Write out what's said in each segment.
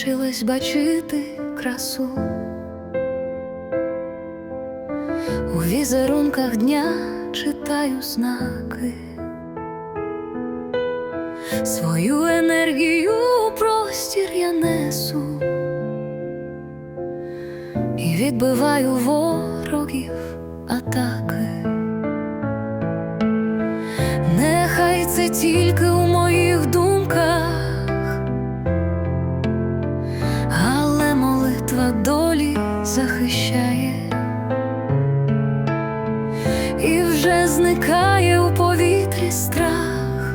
навчилась бачити красу. У візерунках дня читаю знаки, свою енергію у простір я несу. І відбиваю ворогів атаки. Нехай це тільки долі захищає і вже зникає у повітрі страх,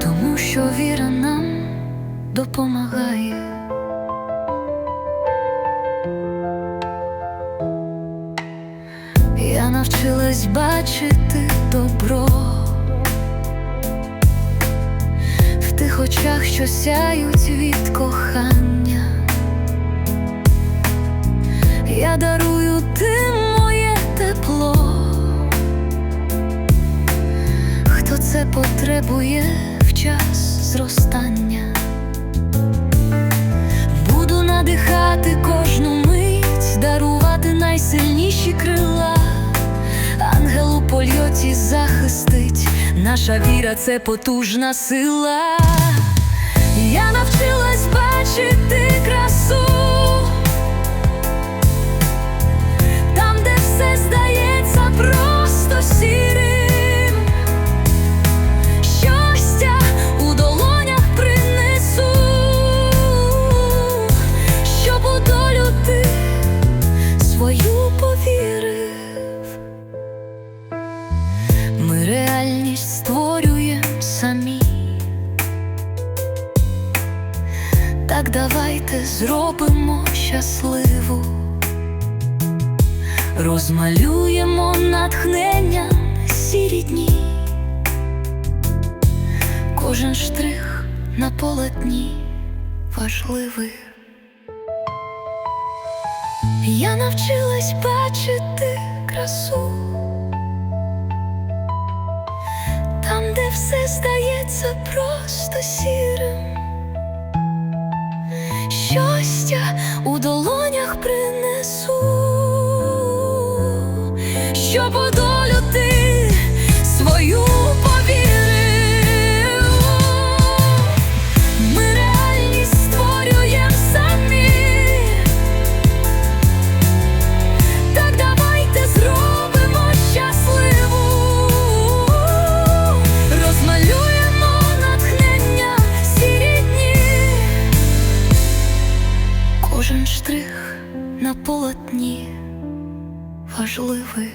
тому що віра нам допомагає. Я навчилась бачити добро в тих очах, що сяють від кохання. Потребує в час зростання. Буду надихати кожну мить, дарувати найсильніші крила. Ангел у польоті захистить, наша віра це потужна сила. Я навчилась бачити красу. Так давайте зробимо щасливу, розмалюємо натхнення сірі дні, кожен штрих на полотні важливий. Я навчилась бачити красу. Там, де все здається просто сірим, щастя у долонях принесу, що подолю ти свою штрих на полотні важливий.